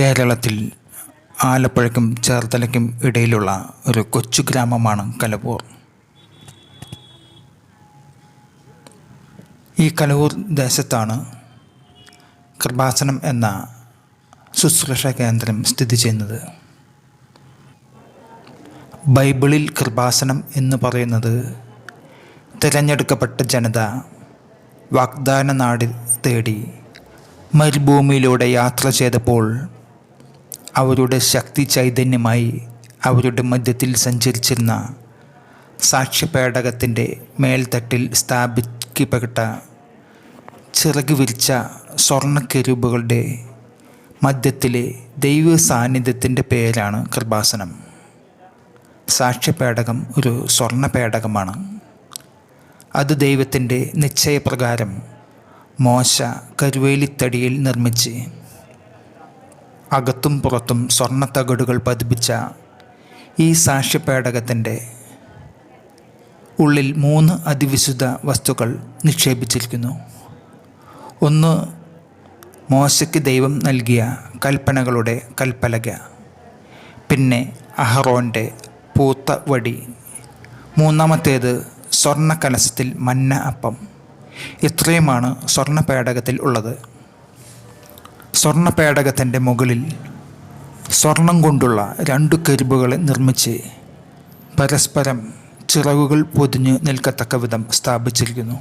കേരളത്തിൽ ആലപ്പുഴയ്ക്കും ചേർത്തലയ്ക്കും ഇടയിലുള്ള ഒരു കൊച്ചു ഗ്രാമമാണ് കലവൂർ. ഈ കലവൂർ ദേശത്താണ് കൃപാസനം എന്ന ശുശ്രൂഷ കേന്ദ്രം സ്ഥിതി ചെയ്യുന്നത്. ബൈബിളിൽ കൃപാസനം എന്ന് പറയുന്നത് തിരഞ്ഞെടുക്കപ്പെട്ട ജനത വാഗ്ദാന നാടി തേടി മരുഭൂമിയിലൂടെ യാത്ര ചെയ്തപ്പോൾ അവരുടെ ശക്തി ചൈതന്യമായി അവരുടെ മധ്യത്തിൽ സഞ്ചരിച്ചിരുന്ന സാക്ഷ്യപേടകത്തിന്റെ മേൽത്തട്ടിൽ സ്ഥാപിക്കപ്പെട്ട ചിറക് വിരിച്ച സ്വർണക്കെരുവുകളുടെ മധ്യത്തിലെ ദൈവ സാന്നിധ്യത്തിന്റെ പേരാണ് കൃപാസനം. സാക്ഷ്യപേടകം ഒരു സ്വർണ പേടകമാണ്. അത് ദൈവത്തിന്റെ നിശ്ചയപ്രകാരം മോശ കരുവേലിത്തടിയിൽ നിർമ്മിച്ച് അകത്തും പുറത്തും സ്വർണത്തകടുകൾ പതിപ്പിച്ച ഈ സാക്ഷ്യപേടകത്തിന്റെ ഉള്ളിൽ മൂന്ന് അതിവിശുദ്ധ വസ്തുക്കൾ നിക്ഷേപിച്ചിരിക്കുന്നു. ഒന്ന് മോശയ്ക്ക് ദൈവം നൽകിയ കൽപ്പനകളുടെ കൽപ്പലക പിന്നെ അഹറോന്റെ പൂത്ത വടി മൂന്നാമത്തേത് സ്വർണ കലശത്തിൽ മന്ന അപ്പം. ഇത്രയുമാണ് സ്വർണ പേടകത്തിൽ ഉള്ളത്. സ്വർണ പേടകത്തിന്റെ മുകളിൽ സ്വർണം കൊണ്ടുള്ള രണ്ടു കരുബുകളെ നിർമ്മിച്ച് പരസ്പരം ചിറകുകൾ പൊതിഞ്ഞ് നിൽക്കത്തക്ക വിധം സ്ഥാപിച്ചിരിക്കുന്നു.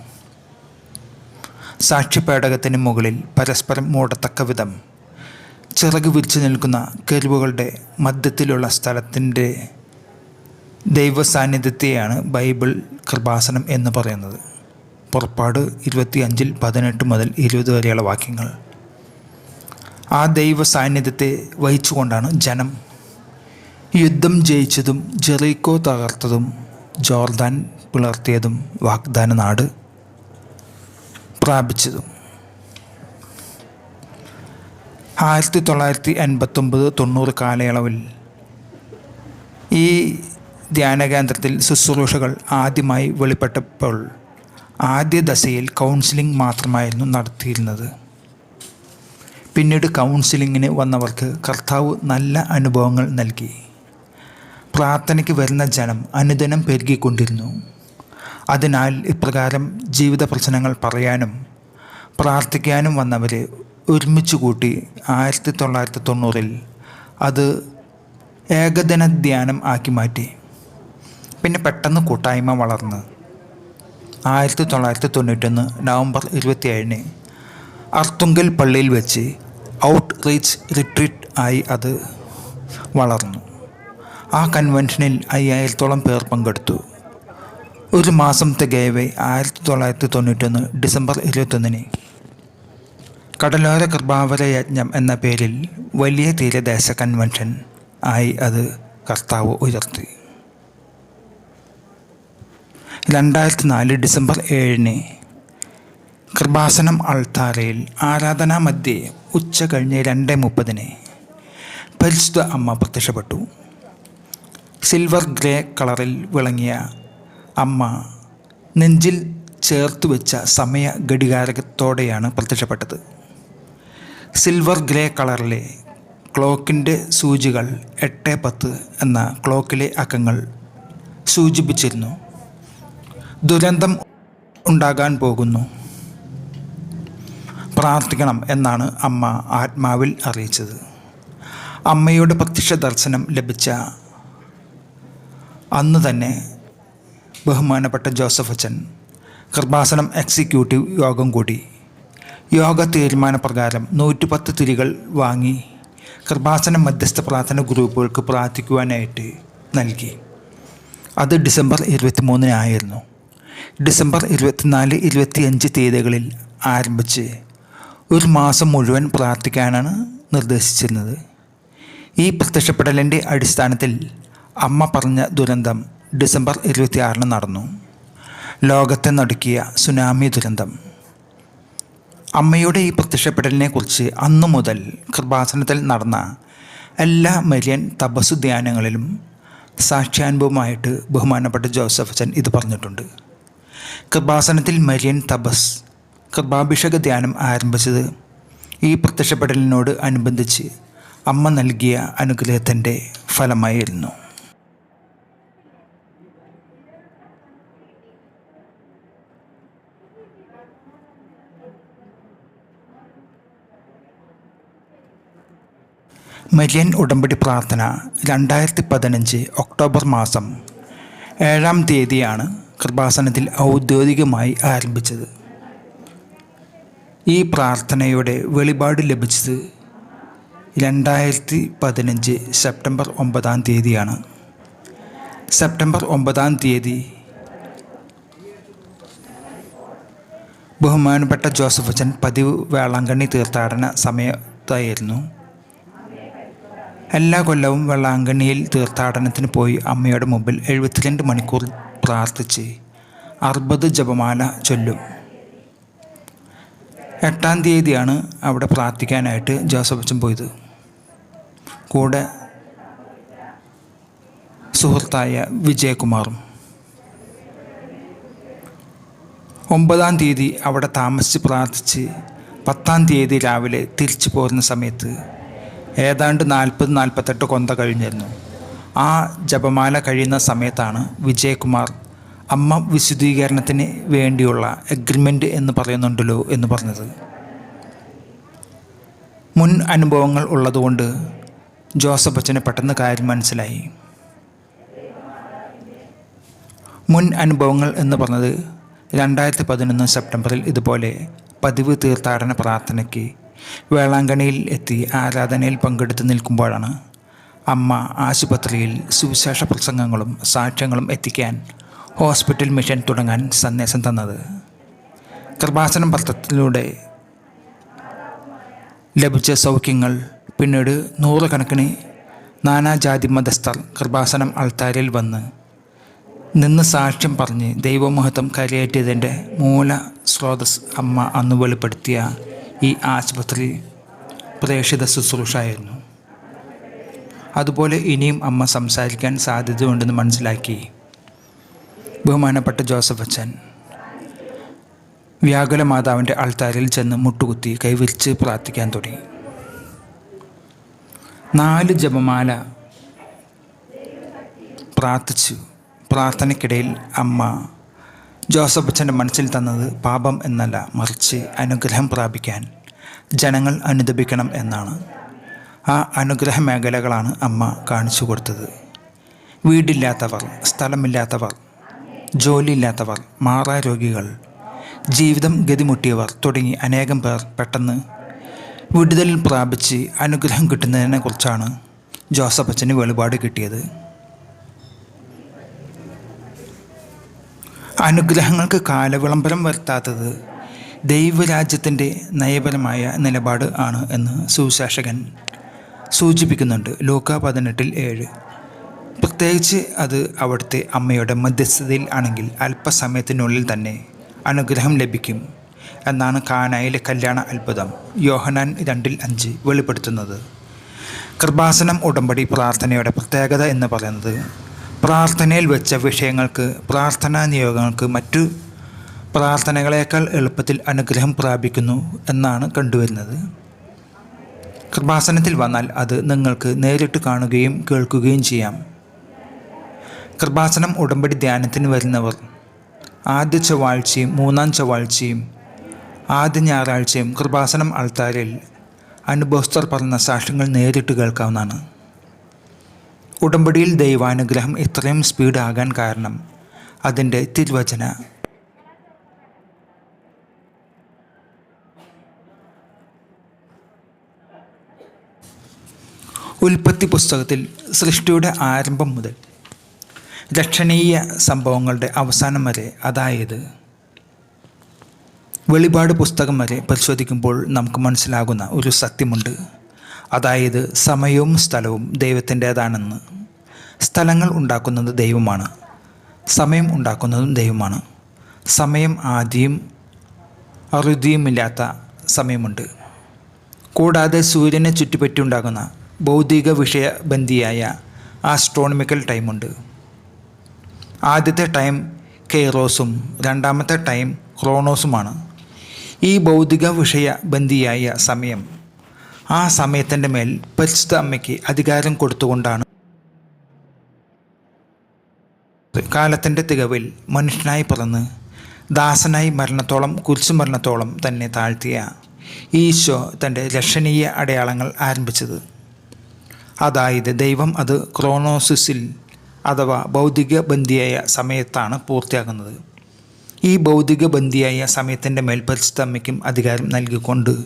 സാക്ഷിപേടകത്തിന് മുകളിൽ പരസ്പരം മൂടത്തക്ക വിധം ചിറക് വിരിച്ചു നിൽക്കുന്ന കരുവുകളുടെ മധ്യത്തിലുള്ള സ്ഥലത്തിന്റെ ദൈവസാന്നിധ്യത്തെയാണ് ബൈബിൾ കൃപാസനം എന്ന് പറയുന്നത്. പുറപ്പാട് ഇരുപത്തിയഞ്ചിൽ പതിനെട്ട് മുതൽ ഇരുപത് വരെയുള്ള വാക്യങ്ങൾ. ആ ദൈവ സാന്നിധ്യത്തെ വഹിച്ചുകൊണ്ടാണ് ജനം യുദ്ധം ജയിച്ചതും ജെറീക്കോ തകർത്തതും ജോർദാൻ പുലർത്തിയതും വാഗ്ദാന നാട് പ്രാപിച്ചതും. ആയിരത്തി തൊള്ളായിരത്തി എൺപത്തൊമ്പത് തൊണ്ണൂറ് കാലയളവിൽ ഈ ധ്യാന കേന്ദ്രത്തിൽ ശുശ്രൂഷകൾ ആദ്യമായി വെളിപ്പെട്ടപ്പോൾ ആദ്യ ദശയിൽ കൗൺസിലിംഗ് മാത്രമായിരുന്നു നടത്തിയിരുന്നത്. പിന്നീട് കൗൺസിലിങ്ങിന് വന്നവർക്ക് കർത്താവ് നല്ല അനുഭവങ്ങൾ നൽകി. പ്രാർത്ഥനയ്ക്ക് വരുന്ന ജനം അനുദിനം പെരുകിക്കൊണ്ടിരുന്നു. അതിനാൽ ഇപ്രകാരം ജീവിത പ്രശ്നങ്ങൾ പറയാനും പ്രാർത്ഥിക്കാനും വന്നവരെ ഒരുമിച്ച് കൂട്ടി ആയിരത്തി തൊള്ളായിരത്തി തൊണ്ണൂറിൽ അത് ഏകദിന ധ്യാനം ആക്കി മാറ്റി. പിന്നെ പെട്ടെന്ന് കൂട്ടായ്മ വളർന്ന്. ആയിരത്തി തൊള്ളായിരത്തി തൊണ്ണൂറ്റൊന്ന് നവംബർ ഇരുപത്തിയേഴിന് അർത്തുങ്കൽ പള്ളിയിൽ വെച്ച് ഔട്ട് റീച്ച് റിട്രീറ്റ് ആയി അത് വളർന്നു. ആ കൺവെൻഷനിൽ അയ്യായിരത്തോളം പേർ പങ്കെടുത്തു. ഒരു മാസം തികയവേ ആയിരത്തി തൊള്ളായിരത്തി തൊണ്ണൂറ്റൊന്ന് ഡിസംബർ ഇരുപത്തൊന്നിന്. കടലോര കൃപാവര യജ്ഞം എന്ന പേരിൽ വലിയ തീരദേശ കൺവെൻഷൻ ആയി അത് കർത്താവ് ഉയർത്തി. രണ്ടായിരത്തി നാല് ഡിസംബർ ഏഴിന് കൃപാസനം അൾത്താരയിൽ ആരാധനാ മധ്യേ ഉച്ച കഴിഞ്ഞ് രണ്ട് മുപ്പതിന് പരിശുദ്ധ അമ്മ പ്രത്യക്ഷപ്പെട്ടു. സിൽവർ ഗ്രേ കളറിൽ വിളങ്ങിയ അമ്മ നെഞ്ചിൽ ചേർത്ത് വെച്ച സമയ ഘടികാരത്തോടെയാണ് പ്രത്യക്ഷപ്പെട്ടത്. സിൽവർ ഗ്രേ കളറിലെ ക്ലോക്കിന്റെ സൂചികൾ എട്ട് പത്ത് എന്ന ക്ലോക്കിലെ അക്കങ്ങൾ സൂചിപ്പിച്ചിരുന്നു. ദുരന്തം ഉണ്ടാകാൻ പോകുന്നു. പ്രാർത്ഥിക്കണം എന്നാണ് അമ്മ ആത്മാവിൽ അറിയിച്ചത്. അമ്മയുടെ പ്രത്യക്ഷ ദർശനം ലഭിച്ച അന്ന് തന്നെ ബഹുമാനപ്പെട്ട ജോസഫ് അച്ഛൻ കൃപാസനം എക്സിക്യൂട്ടീവ് യോഗം കൂടി യോഗ തീരുമാനപ്രകാരം നൂറ്റിപ്പത്ത് തിരികൾ വാങ്ങി കൃപാസനം മധ്യസ്ഥ പ്രാർത്ഥന ഗ്രൂപ്പുകൾക്ക് പ്രാർത്ഥിക്കുവാനായിട്ട് നൽകി. അത് ഡിസംബർ ഇരുപത്തി മൂന്നിനായിരുന്നു ഡിസംബർ ഇരുപത്തിനാല് ഇരുപത്തിയഞ്ച് തീയതികളിൽ ആരംഭിച്ച് ഒരു മാസം മുഴുവൻ പ്രാർത്ഥിക്കാനാണ് നിർദ്ദേശിച്ചിരുന്നത്. ഈ പ്രത്യക്ഷപ്പെടലിന്റെ അടിസ്ഥാനത്തിൽ അമ്മ പറഞ്ഞ ദുരന്തം ഡിസംബർ ഇരുപത്തിയാറിന് നടന്നു. ലോകത്തെ നടുക്കിയ സുനാമി ദുരന്തം. അമ്മയുടെ ഈ പ്രത്യക്ഷപ്പെടലിനെക്കുറിച്ച് അന്നു മുതൽ കൃപാസനത്തിൽ നടന്ന എല്ലാ മരിയൻ തപസ് ധ്യാനങ്ങളിലും സാക്ഷ്യാനുഭവമായിട്ട് ബഹുമാനപ്പെട്ട ജോസഫ് അച്ഛൻ ഇത് പറഞ്ഞിട്ടുണ്ട്. കൃപാസനത്തിൽ മരിയൻ തപസ് കൃപാഭിഷേക ധ്യാനം ആരംഭിച്ചത് ഈ പ്രത്യക്ഷപ്പെടലിനോട് അനുബന്ധിച്ച് അമ്മ നൽകിയ അനുഗ്രഹത്തിന്റെ ഫലമായിരുന്നു. മരിയൻ ഉടമ്പടി പ്രാർത്ഥന രണ്ടായിരത്തി പതിനഞ്ച് ഒക്ടോബർ മാസം ഏഴാം തീയതിയാണ് കൃപാസനത്തിൽ ഔദ്യോഗികമായി ആരംഭിച്ചത്. ഈ പ്രാർത്ഥനയുടെ വെളിപാട് ലഭിച്ചത് രണ്ടായിരത്തി പതിനഞ്ച് സെപ്റ്റംബർ ഒമ്പതാം തീയതിയാണ്. സെപ്റ്റംബർ ഒമ്പതാം തീയതി ബഹുമാനപ്പെട്ട ജോസഫ് അച്ഛൻ പതിവ് വേളാങ്കണ്ണി തീർത്ഥാടന സമയത്തായിരുന്നു. എല്ലാ കൊല്ലവും വെള്ളാങ്കണ്ണിയിൽ തീർത്ഥാടനത്തിന് പോയി അമ്മയുടെ മുമ്പിൽ എഴുപത്തിരണ്ട് മണിക്കൂർ പ്രാർത്ഥിച്ച് അറുപത് ജപമാല ചൊല്ലും. എട്ടാം തീയതിയാണ് അവിടെ പ്രാർത്ഥിക്കാനായിട്ട് ജോസഫ് അച്ഛൻ പോയത്. കൂടെ സുഹൃത്തായ വിജയകുമാറും. ഒമ്പതാം തീയതി അവിടെ താമസിച്ച് പ്രാർത്ഥിച്ച് പത്താം തീയതി രാവിലെ തിരിച്ചു പോരുന്ന സമയത്ത് ഏതാണ്ട് നാൽപ്പത് നാൽപ്പത്തെട്ട് കൊന്ത കഴിഞ്ഞിരുന്നു. ആ ജപമാല കഴിയുന്ന സമയത്താണ് വിജയകുമാർ അമ്മ വിശുദ്ധീകരണത്തിന് വേണ്ടിയുള്ള എഗ്രിമെന്റ് എന്ന് പറയുന്നുണ്ടല്ലോ എന്ന് പറഞ്ഞത്. മുൻ അനുഭവങ്ങൾ ഉള്ളതുകൊണ്ട് ജോസഫ് അച്ഛന് പെട്ടെന്ന് കാര്യം മനസ്സിലായി. മുൻ അനുഭവങ്ങൾ എന്ന് പറഞ്ഞത് രണ്ടായിരത്തി പതിനൊന്ന് സെപ്റ്റംബറിൽ ഇതുപോലെ പതിവ് തീർത്ഥാടന പ്രാർത്ഥനയ്ക്ക് വേളാങ്കണിയിൽ എത്തി ആരാധനയിൽ പങ്കെടുത്ത് നിൽക്കുമ്പോഴാണ് അമ്മ ആശുപത്രിയിൽ സുവിശേഷ പ്രസംഗങ്ങളും സാക്ഷ്യങ്ങളും എത്തിക്കാൻ ഹോസ്പിറ്റൽ മിഷൻ തുടങ്ങാൻ സന്ദേശം തന്നത് കൃപാസനം പത്രത്തിലൂടെ ലഭിച്ച സൗഖ്യങ്ങൾ പിന്നീട് നൂറുകണക്കിന് നാനാജാതി മതസ്ഥർ കൃപാസനം അൾത്താരിൽ വന്ന് നിന്ന് സാക്ഷ്യം പറഞ്ഞ് ദൈവമഹത്വം കരയേറ്റിയതിന്റെ മൂല സ്രോതസ് അമ്മ അന്ന് വെളിപ്പെടുത്തിയ ഈ ആശുപത്രി പ്രേക്ഷിത ശുശ്രൂഷയായിരുന്നു. അതുപോലെ ഇനിയും അമ്മ സംസാരിക്കാൻ സാധ്യതയുണ്ടെന്ന് മനസ്സിലാക്കി ബഹുമാനപ്പെട്ട ജോസഫ് അച്ഛൻ വ്യാകുല മാതാവിന്റെ ആൾത്താരിൽ ചെന്ന് മുട്ടുകുത്തി കൈവിരിച്ച് പ്രാർത്ഥിക്കാൻ തുടങ്ങി. നാല് ജപമാല പ്രാർത്ഥിച്ചു. പ്രാർത്ഥനയ്ക്കിടയിൽ അമ്മ ജോസഫ് അച്ഛന്റെ മനസ്സിൽ തന്നത് പാപം എന്നല്ല മറിച്ച് അനുഗ്രഹം പ്രാപിക്കാൻ ജനങ്ങൾ അനുദപിക്കണം എന്നാണ്. ആ അനുഗ്രഹ മേഖലകളാണ് അമ്മ കാണിച്ചു കൊടുത്തത്. വീടില്ലാത്തവർ സ്ഥലമില്ലാത്തവർ ജോലിയില്ലാത്തവർ മാറാരോഗികൾ ജീവിതം ഗതിമുട്ടിയവർ തുടങ്ങി അനേകം പേർ പെട്ടെന്ന് വിടുതലിൽ പ്രാപിച്ച് അനുഗ്രഹം കിട്ടുന്നതിനെക്കുറിച്ചാണ് ജോസഫ് അച്ഛന് വെളിപാട് കിട്ടിയത്. അനുഗ്രഹങ്ങൾക്ക് കാലവിളംബരം വരുത്താത്തത് ദൈവരാജ്യത്തിന്റെ നയപരമായ നിലപാട് ആണ് എന്ന് സുശാസകൻ സൂചിപ്പിക്കുന്നുണ്ട്. ലൂക്ക പതിനെട്ടിൽ ഏഴ്. പ്രത്യേകിച്ച് അത് അവിടുത്തെ അമ്മയുടെ മധ്യസ്ഥതയിൽ ആണെങ്കിൽ അല്പസമയത്തിനുള്ളിൽ തന്നെ അനുഗ്രഹം ലഭിക്കും എന്നാണ് കാനായിലെ കല്യാണ അത്ഭുതം യോഹനാൻ രണ്ടിൽ അഞ്ച് വെളിപ്പെടുത്തുന്നത്. കൃപാസനം ഉടമ്പടി പ്രാർത്ഥനയുടെ പ്രത്യേകത എന്ന് പറയുന്നത് പ്രാർത്ഥനയിൽ വെച്ച വിഷയങ്ങൾക്ക് പ്രാർത്ഥനാ നിയോഗങ്ങൾക്ക് മറ്റു പ്രാർത്ഥനകളേക്കാൾ എളുപ്പത്തിൽ അനുഗ്രഹം പ്രാപിക്കുന്നു എന്നാണ് കണ്ടുവരുന്നത്. കൃപാസനത്തിൽ വന്നാൽ അത് നിങ്ങൾക്ക് നേരിട്ട് കാണുകയും കേൾക്കുകയും ചെയ്യാം. കൃപാസനം ഉടമ്പടി ധ്യാനത്തിന് വരുന്നവർ. ആദ്യ ചൊവ്വാഴ്ചയും മൂന്നാം ചൊവ്വാഴ്ചയും ആദ്യ ഞായറാഴ്ചയും കൃപാസനം അൾത്താരിൽ അനുഭവസ്ഥർ പറഞ്ഞ സാക്ഷ്യങ്ങൾ നേരിട്ട് കേൾക്കാവുന്നതാണ്. ഉടമ്പടിയിൽ ദൈവാനുഗ്രഹം ഇത്രയും സ്പീഡാകാൻ കാരണം അതിന്റെ തിരുവചന. ഉൽപ്പത്തി പുസ്തകത്തിൽ സൃഷ്ടിയുടെ ആരംഭം മുതൽ രക്ഷണീയ സംഭവങ്ങളുടെ അവസാനം വരെ അതായത് വെളിപാട് പുസ്തകം വരെ പരിശോധിക്കുമ്പോൾ നമുക്ക് മനസ്സിലാകുന്ന ഒരു സത്യമുണ്ട്. അതായത് സമയവും സ്ഥലവും ദൈവത്തിന്റേതാണെന്ന്. സ്ഥലങ്ങൾ ഉണ്ടാക്കുന്നത് ദൈവമാണ്. സമയം ഉണ്ടാക്കുന്നതും ദൈവമാണ്. സമയം ആദ്യം അറുതിയുമില്ലാത്ത സമയമുണ്ട്. കൂടാതെ സൂര്യനെ ചുറ്റിപ്പറ്റി ഉണ്ടാകുന്ന ഭൗതിക വിഷയബന്ധിയായ ആസ്ട്രോണമിക്കൽ ടൈമുണ്ട് ആദ്യത്തെ ടൈം കെയ്റോസും രണ്ടാമത്തെ ടൈം ക്രോണോസുമാണ്. ഈ ഭൗതിക വിഷയ ബന്ധിയായ സമയം ആ സമയത്തിന്റെ മേൽ പരിശുദ്ധ അമ്മയ്ക്ക് അധികാരം കൊടുത്തുകൊണ്ടാണ്. കാലത്തിന്റെ തികവിൽ മനുഷ്യനായി പിറന്ന് ദാസനായി മരണത്തോളം കുരിശു മരണത്തോളം തന്നെ താഴ്ത്തിയ ഈശോ തന്റെ രക്ഷണീയ അടയാളങ്ങൾ ആരംഭിച്ചത്. അതായത് ദൈവം അത് ക്രോണോസിസിൽ അഥവാ ഭൗതിക ബന്ധിയായ സമയത്താണ് പൂർത്തിയാകുന്നത്. ഈ ഭൗതിക ബന്ധിയായ സമയത്തിന്റെ മേൽപരിസ്ഥമ്മയ്ക്കും അധികാരം നൽകിക്കൊണ്ട്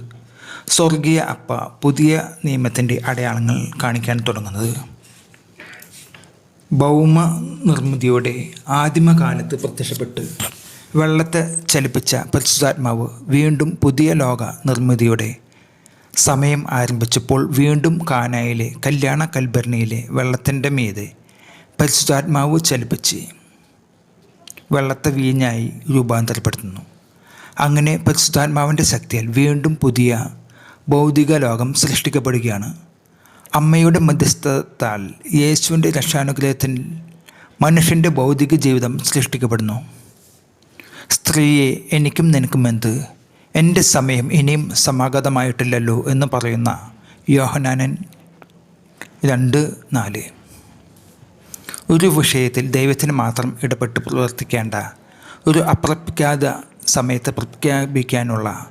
സ്വർഗീയ അപ്പ പുതിയ നിയമത്തിന്റെ അടയാളങ്ങൾ കാണിക്കാൻ തുടങ്ങുന്നത്. ഭൗമ നിർമ്മിതിയുടെ ആദിമകാലത്ത് പ്രത്യക്ഷപ്പെട്ട് വെള്ളത്തെ ചലിപ്പിച്ച പരിശുദ്ധാത്മാവ് വീണ്ടും പുതിയ ലോക നിർമ്മിതിയുടെ സമയം ആരംഭിച്ചപ്പോൾ വീണ്ടും കാനായിലെ കല്യാണ കൽഭരണിയിലെ വെള്ളത്തിന്റെ മീതെ പരിശുദ്ധാത്മാവ് ചലിപ്പിച്ച് വെള്ളത്തെ വീഞ്ഞായി രൂപാന്തരപ്പെടുത്തുന്നു. അങ്ങനെ പരിശുദ്ധാത്മാവിന്റെ ശക്തിയാൽ വീണ്ടും പുതിയ ഭൗതിക ലോകം സൃഷ്ടിക്കപ്പെടുകയാണ്. അമ്മയുടെ മധ്യസ്ഥത്താൽ യേശുവിന്റെ രക്ഷാനുഗ്രഹത്തിൽ മനുഷ്യന്റെ ഭൗതിക ജീവിതം സൃഷ്ടിക്കപ്പെടുന്നു. സ്ത്രീയെ എനിക്കും നിനക്കും എന്ത്? എന്റെ സമയം ഇനിയും സമാഗതമായിട്ടില്ലല്ലോ എന്ന് പറയുന്ന യോഹനാനൻ രണ്ട് നാല്. ഒരു വിഷയത്തിൽ ദൈവത്തിന് മാത്രം ഇടപെട്ട് പ്രവർത്തിക്കേണ്ട ഒരു അപ്രപിക്കാത്ത സമയത്ത് പ്രഖ്യാപിക്കാനുള്ള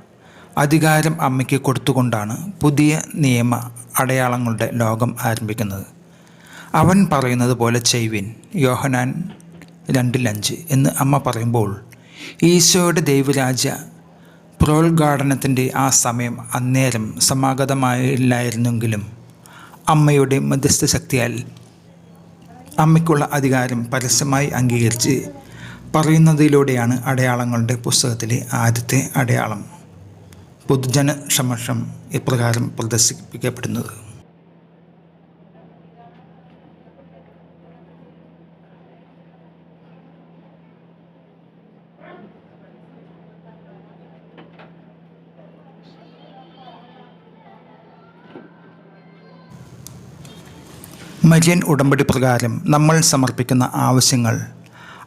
അധികാരം അമ്മയ്ക്ക് കൊടുത്തുകൊണ്ടാണ് പുതിയ നിയമ അടയാളങ്ങളുടെ ലോകം ആരംഭിക്കുന്നത്. അവൻ പറയുന്നത് പോലെ ചെയ്വിൻ യോഹനാൻ രണ്ടിലഞ്ച് എന്ന് അമ്മ പറയുമ്പോൾ ഈശോയുടെ ദൈവരാജ്യ പ്രോത്ഘാടനത്തിന്റെ ആ സമയം അന്നേരം സമാഗതമായില്ലായിരുന്നെങ്കിലും അമ്മയുടെ മധ്യസ്ഥ ശക്തിയാൽ അമ്മയ്ക്കുള്ള അധികാരം പരസ്യമായി അംഗീകരിച്ച് പറയുന്നതിലൂടെയാണ് അടയാളങ്ങളുടെ പുസ്തകത്തിലെ ആദ്യത്തെ അടയാളം. പൊതുജന സമക്ഷം ഇപ്രകാരം പ്രദർശിപ്പിക്കപ്പെടുന്നത്. മര്യൻ ഉടമ്പടി പ്രകാരം നമ്മൾ സമർപ്പിക്കുന്ന ആവശ്യങ്ങൾ.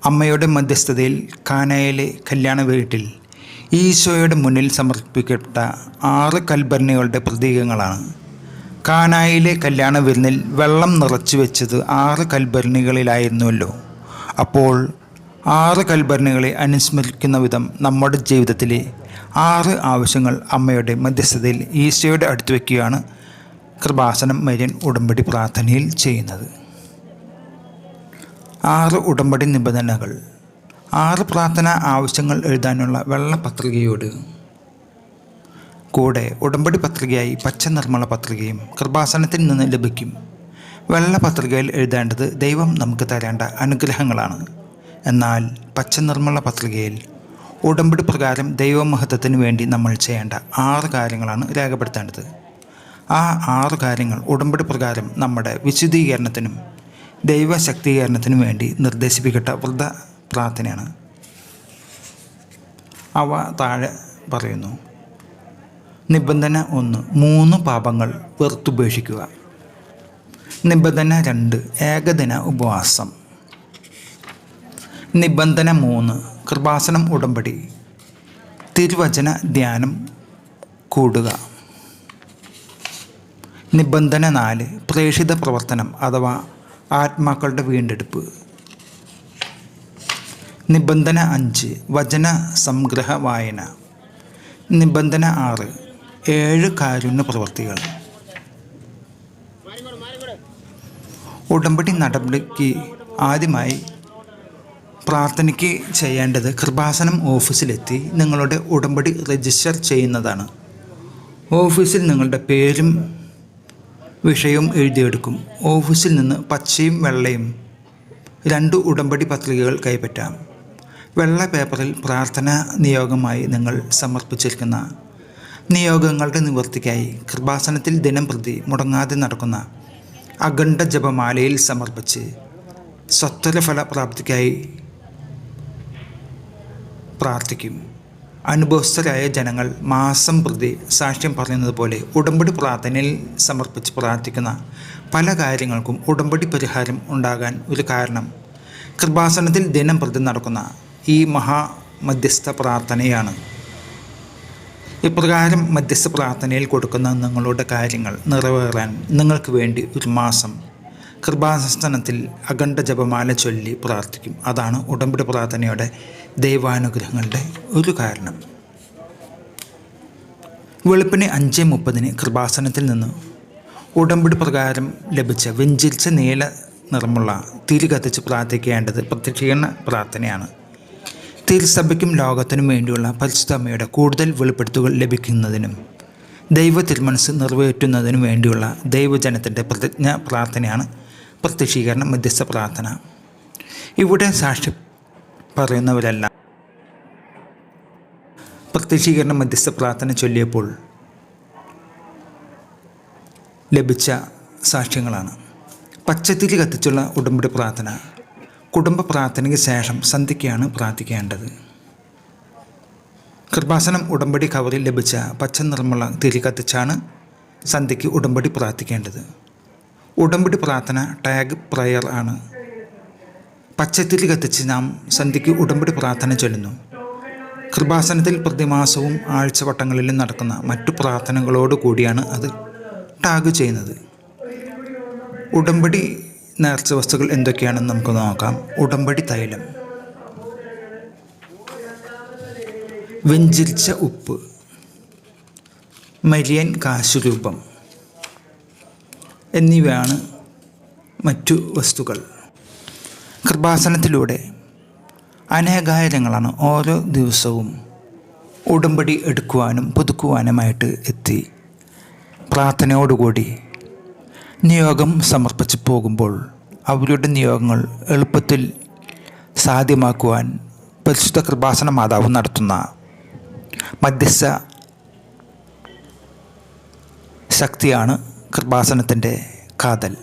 അമ്മയുടെ മധ്യസ്ഥതയിൽ കാനയിലെ കല്യാണ വീട്ടിൽ ഈശോയുടെ മുന്നിൽ സമർപ്പിക്കപ്പെട്ട ആറ് കൽഭരണികളുടെ പ്രതീകങ്ങളാണ്. കാനായിലെ കല്യാണ വിരുന്നിൽ വെള്ളം നിറച്ചു വെച്ചത് ആറ് കൽഭരണികളിലായിരുന്നുവല്ലോ അപ്പോൾ ആറ് കൽഭരണികളെ അനുസ്മരിക്കുന്ന വിധം നമ്മുടെ ജീവിതത്തിലെ ആറ് ആവശ്യങ്ങൾ അമ്മയുടെ മധ്യസ്ഥതയിൽ ഈശോയുടെ അടുത്ത് വയ്ക്കുകയാണ് കൃപാസനം മര്യൻ ഉടമ്പടി പ്രാർത്ഥനയിൽ ചെയ്യുന്നത്. ആറ് ഉടമ്പടി നിബന്ധനകൾ. ആറ് പ്രാർത്ഥനാ ആവശ്യങ്ങൾ എഴുതാനുള്ള വെള്ള പത്രികയോട് കൂടെ ഉടമ്പടി പത്രികയായി പച്ച നിർമ്മല പത്രികയും കൃപാസനത്തിൽ നിന്ന് ലഭിക്കും. വെള്ള പത്രികയിൽ എഴുതേണ്ടത് ദൈവം നമുക്ക് തരേണ്ട അനുഗ്രഹങ്ങളാണ്. എന്നാൽ പച്ച നിർമ്മല പത്രികയിൽ ഉടമ്പടി പ്രകാരം ദൈവമഹത്വത്തിന് വേണ്ടി നമ്മൾ ചെയ്യേണ്ട ആറ് കാര്യങ്ങളാണ് രേഖപ്പെടുത്തേണ്ടത്. ആ ആറ് കാര്യങ്ങൾ ഉടമ്പടി പ്രകാരം നമ്മുടെ വിശുദ്ധീകരണത്തിനും ദൈവശക്തീകരണത്തിനും വേണ്ടി നിർദ്ദേശിപ്പിക്കട്ട വൃദ്ധ പ്രാർത്ഥനയാണ്. അവ താഴെ പറയുന്നു. നിബന്ധന ഒന്ന് മൂന്ന് പാപങ്ങൾ വെറുത്തുപേക്ഷിക്കുക. നിബന്ധന രണ്ട് ഏകദിന ഉപവാസം. നിബന്ധന മൂന്ന് കൃപാസനം ഉടമ്പടി. തിരുവചന ധ്യാനം കൂടുക. നിബന്ധന നാല് പ്രേഷിത പ്രവർത്തനം അഥവാ ആത്മാക്കളുടെ വീണ്ടെടുപ്പ്. നിബന്ധന അഞ്ച് വചന സംഗ്രഹ വായന. നിബന്ധന ആറ് ഏഴ് കാരുണ്യ പ്രവർത്തികൾ. ഉടമ്പടി നടപടിക്ക് ആദ്യമായി പ്രാർത്ഥനയ്ക്ക് ചെയ്യേണ്ടത് കൃപാസനം ഓഫീസിലെത്തി നിങ്ങളുടെ ഉടമ്പടി രജിസ്റ്റർ ചെയ്യുന്നതാണ്. ഓഫീസിൽ നിങ്ങളുടെ പേരും വിഷയവും എഴുതിയെടുക്കും. ഓഫീസിൽ നിന്ന് പച്ചയും വെള്ളയും രണ്ട് ഉടമ്പടി പത്രികകൾ കൈപ്പറ്റാം. വെള്ള പേപ്പറിൽ പ്രാർത്ഥനാ നിയോഗമായി നിങ്ങൾ സമർപ്പിച്ചിരിക്കുന്ന നിയോഗങ്ങളുടെ നിവൃത്തിക്കായി കൃപാസനത്തിൽ ദിനം പ്രതി മുടങ്ങാതെ നടക്കുന്ന അഖണ്ഡ ജപമാലയിൽ സമർപ്പിച്ച് സ്വത്വരഫല പ്രാപ്തിക്കായി പ്രാർത്ഥിക്കും. അനുഭവസ്ഥരായ ജനങ്ങൾ മാസം പ്രതി സാക്ഷ്യം പറയുന്നത് പോലെ ഉടമ്പടി പ്രാർത്ഥനയിൽ സമർപ്പിച്ച് പ്രാർത്ഥിക്കുന്ന പല കാര്യങ്ങൾക്കും ഉടമ്പടി പരിഹാരം ഉണ്ടാകാൻ ഒരു കാരണം കൃപാസനത്തിൽ ദിനം പ്രതി നടക്കുന്ന ഈ മഹാമധ്യസ്ഥ പ്രാർത്ഥനയാണ്. ഇപ്രകാരം മധ്യസ്ഥ പ്രാർത്ഥനയിൽ കൊടുക്കുന്ന നിങ്ങളുടെ കാര്യങ്ങൾ നിറവേറാൻ നിങ്ങൾക്ക് വേണ്ടി ഒരു മാസം കൃപാസനത്തിൽ അഖണ്ഡ ജപമാല ചൊല്ലി പ്രാർത്ഥിക്കും. അതാണ് ഉടമ്പടി പ്രാർത്ഥനയുടെ ദൈവാനുഗ്രഹങ്ങളുടെ ഒരു കാരണം. വെളുപ്പിന് അഞ്ച് മുപ്പതിന് കൃപാസനത്തിൽ നിന്ന് ഉടമ്പടി പ്രകാരം ലഭിച്ച വെഞ്ചിരിച്ച നീല നിറമുള്ള തിരി കത്തിച്ച് പ്രാർത്ഥിക്കേണ്ടത് പ്രത്യക്ഷീകരണ പ്രാർത്ഥനയാണ്. തിരുസഭയ്ക്കും ലോകത്തിനും വേണ്ടിയുള്ള പരിശുദ്ധമ്മയുടെ കൂടുതൽ വെളിപ്പെടുത്തുകൾ ലഭിക്കുന്നതിനും ദൈവ തിരുമനസ് നിറവേറ്റുന്നതിനും വേണ്ടിയുള്ള ദൈവജനത്തിന്റെ പ്രതിജ്ഞ പ്രാർത്ഥനയാണ് പ്രത്യക്ഷീകരണ മധ്യസ്ഥ പ്രാർത്ഥന. ഇവിടെ സാക്ഷി പറയുന്നവരെല്ലാം. പ്രത്യക്ഷീകരണ മധ്യസ്ഥ പ്രാർത്ഥന ചൊല്ലിയപ്പോൾ ലഭിച്ച സാക്ഷ്യങ്ങളാണ്. പച്ചത്തിരി കത്തിച്ചുള്ള ഉടമ്പടി പ്രാർത്ഥന. കുടുംബ പ്രാർത്ഥനയ്ക്ക് ശേഷം സന്ധ്യയ്ക്കാണ് പ്രാർത്ഥിക്കേണ്ടത്. കൃപാസനം ഉടമ്പടി കവറിൽ ലഭിച്ച പച്ച നിറമുള്ള തിരി കത്തിച്ചാണ് സന്ധ്യയ്ക്ക് ഉടമ്പടി പ്രാർത്ഥിക്കേണ്ടത്. ഉടമ്പടി പ്രാർത്ഥന ടാഗ് പ്രയർ ആണ്. പച്ചത്തിരി കത്തിച്ച് നാം സന്ധ്യയ്ക്ക് ഉടമ്പടി പ്രാർത്ഥന ചൊല്ലുന്നു. കൃപാസനത്തിൽ പ്രതിമാസവും ആഴ്ചവട്ടങ്ങളിലും നടക്കുന്ന മറ്റു പ്രാർത്ഥനകളോട് കൂടിയാണ് അത് ടാഗ് ചെയ്യുന്നത്. ഉടമ്പടി നേർച്ച വസ്തുക്കൾ എന്തൊക്കെയാണെന്ന് നമുക്ക് നോക്കാം. ഉടമ്പടി തൈലം. വെഞ്ചിരിച്ച ഉപ്പ്. മരിയൻ കാശുരൂപം. എന്നിവയാണ് മറ്റു വസ്തുക്കൾ. കൃപാസനത്തിലൂടെ അനേകായിരങ്ങളാണ് ഓരോ ദിവസവും ഉടമ്പടി എടുക്കുവാനും പുതുക്കുവാനുമായിട്ട് എത്തി. പ്രാർത്ഥനയോടുകൂടി നിയോഗം സമർപ്പിച്ച് പോകുമ്പോൾ അവരുടെ നിയോഗങ്ങൾ എളുപ്പത്തിൽ സാധ്യമാക്കുവാൻ പരിശുദ്ധ കൃപാസന മാതാവ് നടത്തുന്ന മധ്യസ്ഥ ശക്തിയാണ് കൃപാസനത്തിന്റെ കാതൽ.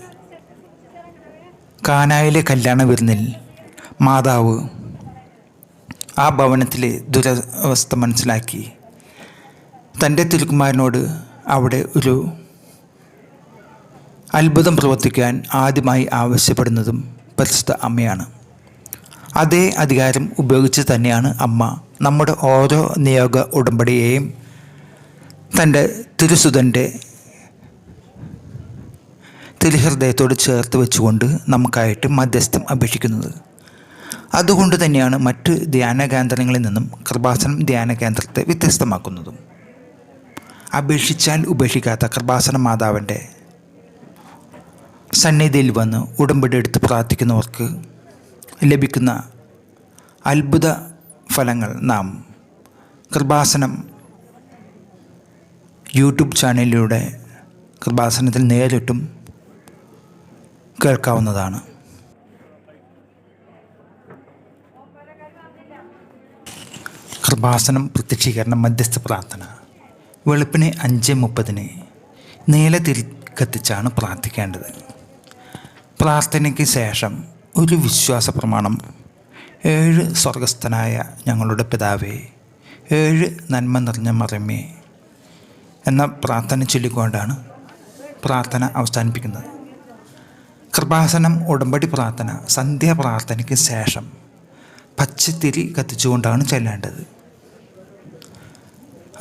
കാനായിലെ കല്യാണ വിരുന്നിൽ മാതാവ് ആ ഭവനത്തിലെ ദുരവസ്ഥ മനസ്സിലാക്കി. തന്റെ തിരുക്കുമാരനോട് അവിടെ ഒരു അത്ഭുതം പ്രവർത്തിക്കാൻ ആദ്യമായി ആവശ്യപ്പെടുന്നതും പരിശുദ്ധ അമ്മയാണ്. അതേ അധികാരം ഉപയോഗിച്ച് തന്നെയാണ് അമ്മ നമ്മുടെ ഓരോ നിയോഗ ഉടമ്പടിയെയും തന്റെ തിരുസുതന്റെ തിരുഹൃദയത്തോട് ചേർത്ത് വെച്ചുകൊണ്ട് നമുക്കായിട്ട് മധ്യസ്ഥം അപേക്ഷിക്കുന്നത്. അതുകൊണ്ട് തന്നെയാണ് മറ്റ് ധ്യാന കേന്ദ്രങ്ങളിൽ നിന്നും കൃപാസനം ധ്യാന കേന്ദ്രത്തെ വ്യത്യസ്തമാക്കുന്നതും. അപേക്ഷിച്ചാൽ ഉപേക്ഷിക്കാത്ത കൃപാസന മാതാവിന്റെ സന്നിധിയിൽ വന്ന് ഉടമ്പടി എടുത്ത് പ്രാർത്ഥിക്കുന്നവർക്ക് ലഭിക്കുന്ന അത്ഭുത ഫലങ്ങൾ നാം കൃപാസനം യൂട്യൂബ് ചാനലിലൂടെ കൃപാസനത്തിൽ നേരിട്ടും കേൾക്കാവുന്നതാണ്. കൃപാസനം പ്രത്യക്ഷീകരണം മധ്യസ്ഥ പ്രാർത്ഥന. വെളുപ്പിന് അഞ്ച് മുപ്പതിന് നീല തിരി കത്തിച്ചാണ് പ്രാർത്ഥിക്കേണ്ടത്. പ്രാർത്ഥനയ്ക്ക് ശേഷം ഒരു വിശ്വാസ പ്രമാണം. ഏഴ് സ്വർഗസ്ഥനായ ഞങ്ങളുടെ പിതാവേ ഏഴ് നന്മ നിറഞ്ഞ മറമേ എന്ന പ്രാർത്ഥന ചൊല്ലിക്കൊണ്ടാണ് പ്രാർത്ഥന അവസാനിപ്പിക്കുന്നത്. കൃപാസനം ഉടമ്പടി പ്രാർത്ഥന സന്ധ്യാ പ്രാർത്ഥനയ്ക്ക് ശേഷം പച്ചത്തിരി കത്തിച്ചുകൊണ്ടാണ് ചെല്ലേണ്ടത്.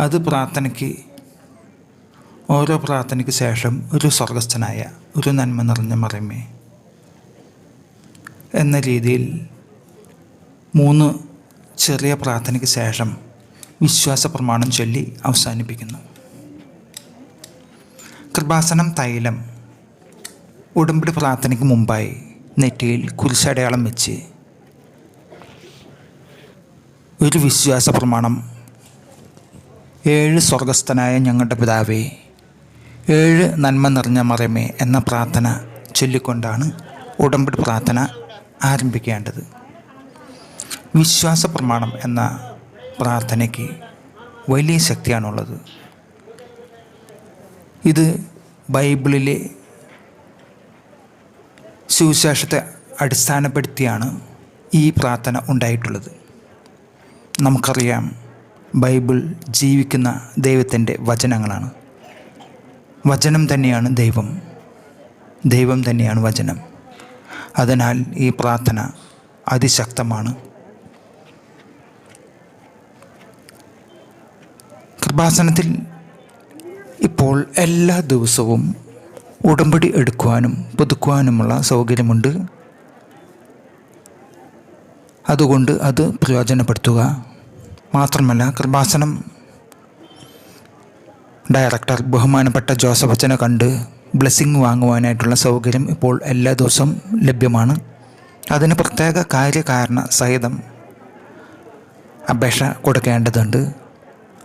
അത് പ്രാർത്ഥനയ്ക്ക് ഓരോ പ്രാർത്ഥനയ്ക്ക് ശേഷം ഒരു സ്വർഗസ്ഥനായ ഒരു നന്മ നിറഞ്ഞ മറിയമേ. എന്ന രീതിയിൽ മൂന്ന് ചെറിയ പ്രാർത്ഥനയ്ക്ക് ശേഷം വിശ്വാസ പ്രമാണം ചൊല്ലി അവസാനിപ്പിക്കുന്നു. കൃപാസനം തൈലം ഉടമ്പടി പ്രാർത്ഥനയ്ക്ക് മുമ്പായി നെറ്റിയിൽ കുരിശടയാളം വെച്ച് ഒരു വിശ്വാസ പ്രമാണം. ഏഴ് സ്വർഗസ്ഥനായ ഞങ്ങളുടെ പിതാവേ ഏഴ് നന്മ നിറഞ്ഞ മറമേ എന്ന പ്രാർത്ഥന ചൊല്ലിക്കൊണ്ടാണ് ഉടമ്പടി പ്രാർത്ഥന ആരംഭിക്കേണ്ടത്. വിശ്വാസ പ്രമാണം എന്ന പ്രാർത്ഥനയ്ക്ക് വലിയ ശക്തിയാണുള്ളത്. ഇത് ബൈബിളിലെ സുവിശേഷത്തെ അടിസ്ഥാനപ്പെടുത്തിയാണ് ഈ പ്രാർത്ഥന ഉണ്ടായിട്ടുള്ളത്. നമുക്കറിയാം ബൈബിൾ ജീവിക്കുന്ന ദൈവത്തിന്റെ വചനങ്ങളാണ്. വചനം തന്നെയാണ് ദൈവം. ദൈവം തന്നെയാണ് വചനം. അതിനാൽ ഈ പ്രാർത്ഥന അതിശക്തമാണ്. കൃപാസനത്തിൽ ഇപ്പോൾ എല്ലാ ദിവസവും ഉടമ്പടി എടുക്കുവാനും പുതുക്കുവാനുമുള്ള സൗകര്യമുണ്ട്. അതുകൊണ്ട് അത് പ്രയോജനപ്പെടുത്തുക. മാത്രമല്ല കൃപാസനം ഡയറക്ടർ ബഹുമാനപ്പെട്ട ജോസഫ് അച്ഛനെ കണ്ട് ബ്ലെസ്സിങ് വാങ്ങുവാനായിട്ടുള്ള സൗകര്യം ഇപ്പോൾ എല്ലാ ദിവസവും ലഭ്യമാണ്. അതിന് പ്രത്യേക കാര്യകാരണ സഹിതം അപേക്ഷ കൊടുക്കേണ്ടതുണ്ട്.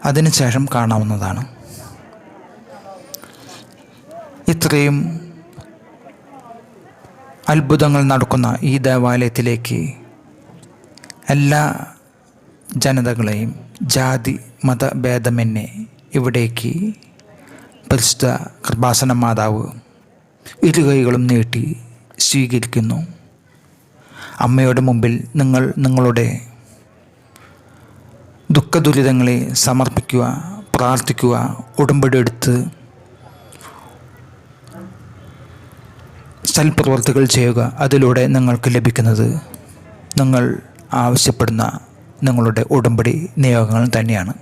അതിനുശേഷം കാണാവുന്നതാണ്. ഇത്രയും അത്ഭുതങ്ങൾ നടക്കുന്ന ഈ ദേവാലയത്തിലേക്ക് എല്ലാ ജനതകളെയും ജാതി മതഭേദമെന്നെ ഇവിടേക്ക് പരിശുദ്ധ കൃപാസന മാതാവ് ഇരുകൈകളും നീട്ടി സ്വീകരിക്കുന്നു. അമ്മയുടെ മുമ്പിൽ നിങ്ങൾ നിങ്ങളുടെ ദുഃഖദുരിതങ്ങളെ സമർപ്പിക്കുക പ്രാർത്ഥിക്കുക ഉടമ്പടി എടുത്ത് സൽപ്രവർത്തികൾ ചെയ്യുക അതിലൂടെ നിങ്ങൾക്ക് ലഭിക്കുന്നത് നിങ്ങൾ ആവശ്യപ്പെടുന്ന നിങ്ങളുടെ ഉടമ്പടി നിയോഗങ്ങൾ തന്നെയാണ്.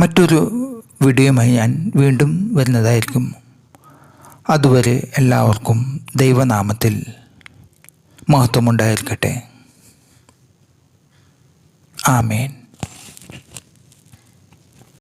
മറ്റൊരു വീഡിയോയുമായി ഞാൻ വീണ്ടും വരുന്നതായിരിക്കും. അതുവരെ എല്ലാവർക്കും ദൈവനാമത്തിൽ മഹത്വമുണ്ടായിരിക്കട്ടെ. ആമേൻ.